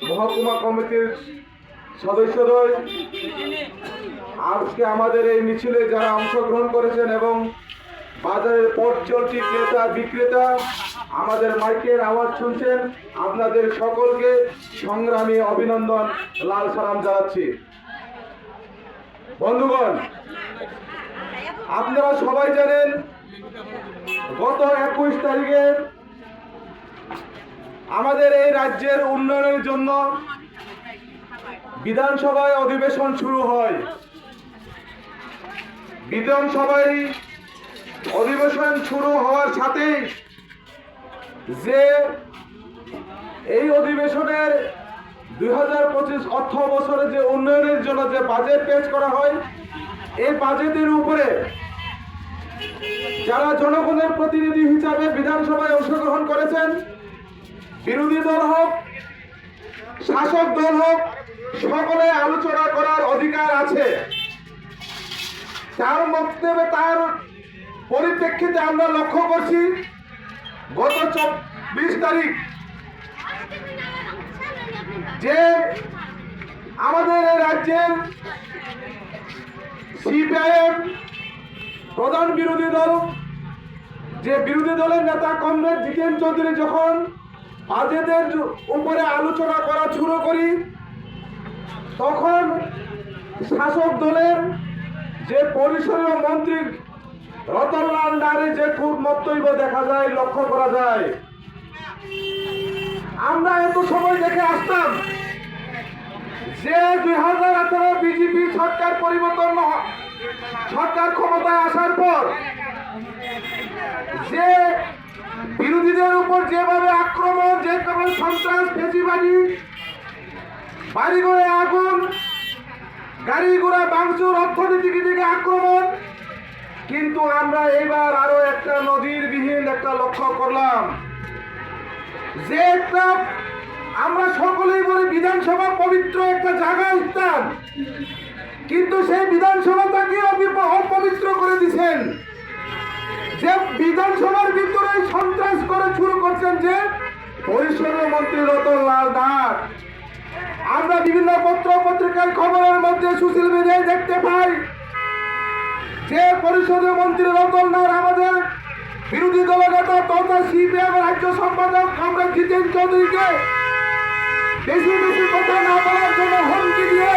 মহকুমা কমিটির সদস্যদ্বয় আজকে আমাদের এই মিছিলে যারা অংশগ্রহণ করেছেন এবং বাজারের চলতি ক্রেতা বিক্রেতা, আমাদের মাইকের আওয়াজ শুনছেন। আপনাদের সকলকে সংগ্রামী অভিনন্দন, লাল সালাম জানাচ্ছি। বন্ধুগণ, আপনারা সবাই জানেন, গত একুশ তারিখে আমাদের এই রাজ্যের উন্নয়নের জন্য বিধানসভায় অধিবেশন শুরু হয়। বিধানসভায় অধিবেশন শুরু হওয়ার সাথেই যে এই অধিবেশনের দুই হাজার পঁচিশ অর্থ বছরে যে উন্নয়নের জন্য যে বাজেট পেশ করা হয়, এই বাজেটের উপরে যারা জনগণের প্রতিনিধি হিসাবে বিধানসভায় অংশগ্রহণ করেছেন বিরোধী দল হোক, শাসক দল হোক, সকলে আলোচনা করার অধিকার আছে। তার বক্তব্যে তার পরিপ্রেক্ষিতে আমরা লক্ষ্য করছি, গত চব্বিশ তারিখ যে আমাদের এই রাজ্যের সিপিআইএম প্রধান বিরোধী দল, যে বিরোধী দলের নেতা কমরেড জিতেন চৌধুরী যখন বাজেটের উপরে আলোচনা করা শুরু করি, তখন শাসক দলের যে পরিষদীয় মন্ত্রী রতনলাল নারে যে খুব মন্তব্য দেখা যায়, লক্ষ্য করা যায়। আমরা এত সময় দেখে আসতাম যে দুই হাজার আঠারো বিজেপি সরকার পরিবর্তন সরকার ক্ষমতায় আসার পর যে বিরোধীদের উপর যেভাবে আক্রমণ, যেভাবে সন্ত্রাস আগুন, গাড়ি ঘোড়া অর্থনীতিকে দিকে আক্রমণ, কিন্তু আমরা এবার আরও একটা নদীর বিহীন একটা লক্ষ্য করলাম। যে একটা আমরা সকলেই বলি বিধানসভা পবিত্র একটা জায়গা স্থান, কিন্তু সেই বিধানসভাটাকে অপি- অপবিত্র মন্ত্রী রতন লাল দাস। আমরা বিভিন্ন পত্র পত্রিকার খবরের মধ্যে সোশ্যাল মিডিয়ায় দেখতে পাই। যে পরিষদীয় মন্ত্রী রতন লাল আমাদের বিরোধী দলনেতা তথা সিপিএম রাজ্য সম্পাদক আমরা জিতেন চৌধুরীকে বেশি বেশি কথা না বলার জন্য হুমকি দিয়ে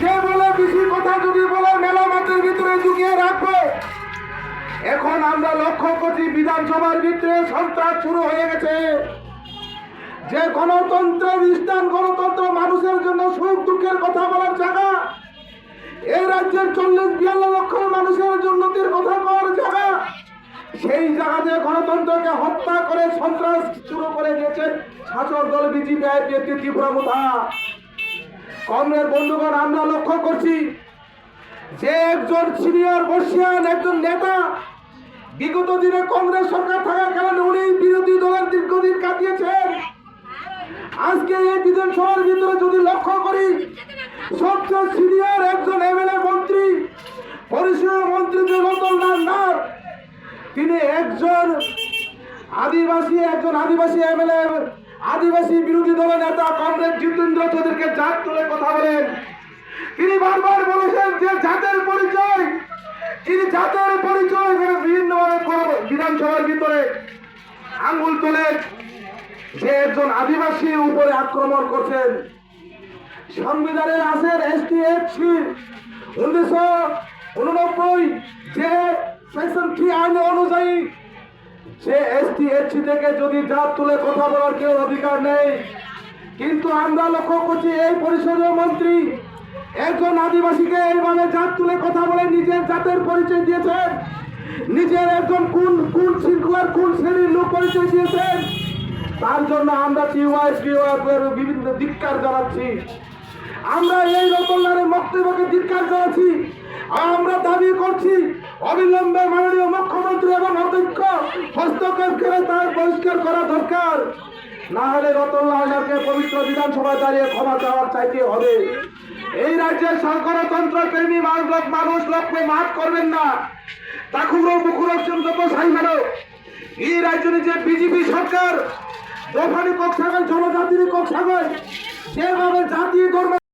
যে বলে বেশি কথা যদি বলে মেলা মাঠের ভিতরে ঢুকিয়ে রাখবে। এখন আমরা লক্ষ্য করছি বিধানসভার ভিতরে সন্ত্রাস শুরু হয়ে গেছে। যে গণতন্ত্রের স্থান, গণতন্ত্র মানুষের জন্য সুখ দুঃখের কথা বলার জায়গা। এই রাজ্যের চল্লিশ বিয়াল্লিশ লক্ষ মানুষের উন্নতির কথা বলার জায়গা। সেই জায়গাতে গণতন্ত্রকে হত্যা করে সন্ত্রাস শুরু করে গেছেন শাসক দল বিজেপি আইপিএফটি ত্রিপুরা কংগ্রেস, বন্ধুগণ, আমরা লক্ষ্য করছি যে একজন সিনিয়র বর্ষিয়ান, একজন নেতা বিগত দিনে কংগ্রেস সরকার থাকার কারণে উনি বিরোধী দলের দীর্ঘদিন কাটিয়েছেন আজকে এই বিধানসভার ভিতরে যদি লক্ষ্য করি, সবচেয়ে সিনিয়র একজন এমএলএ মন্ত্রী পরিষদ মন্ত্রী রতনলাল নাথ, তিনি একজন আদিবাসী একজন আদিবাসী এমএলএ আদিবাসী বিরোধী দলের নেতা কংগ্রেস জিতেন্দ্র চৌধুরীকে জাত তুলে কথা বলেন। তিনি বারবার বলেছেন যে জাতের পরিচয়, তিনি জাতের পরিচয় বিভিন্নভাবে বিধানসভার ভিতরে। আঙ্গুল তোলে যে একজন আদিবাসীর উপরে আক্রমণ করছেন, সংবিধানের আছেন এসটি এফসি উনিশশো উননব্বই যে সেকশন থ্রি আইন অনুযায়ী, যে এসটি এসসি থেকে যদি জাত তুলে কথা বলার কেউ অধিকার নেই। কিন্তু আমরা লক্ষ্য করছি এই পরিষদীয় মন্ত্রী একজন আদিবাসীকে এইভাবে জাত তুলে কথা বলে নিজের জাতের পরিচয় দিয়েছেন। নিজের একজন কোন কোন শৃঙ্খলার কোন শ্রেণির লোক পরিচয় দিয়েছেন। তার জন্য আমরা বিভিন্ন ধিক্কার জানাচ্ছি। আমরা এই রতনলালের বক্তব্যকে ধিক্কার জানাচ্ছি। আমরা দাবি করছি, অবিলম্বে মাননীয় মুখ্যমন্ত্রী এবং অধ্যক্ষ হস্তক্ষেপ করে তার বহিষ্কার করা দরকার। না হলে রতনলালকে পবিত্র বিধানসভায় দাঁড়িয়ে ক্ষমা চাওয়ার চাইতে হবে। এই রাজ্যের গণতন্ত্র প্রেমী মানুষ মানুষ লোককে মাফ করবেন না। তাকুরো মুখুর যত সাই মানো এই রাজ্যে যে বিজেপি সরকার দোকানি কক্সাগর জনজাতির কক্সাগর যেভাবে জাতীয় গর্ব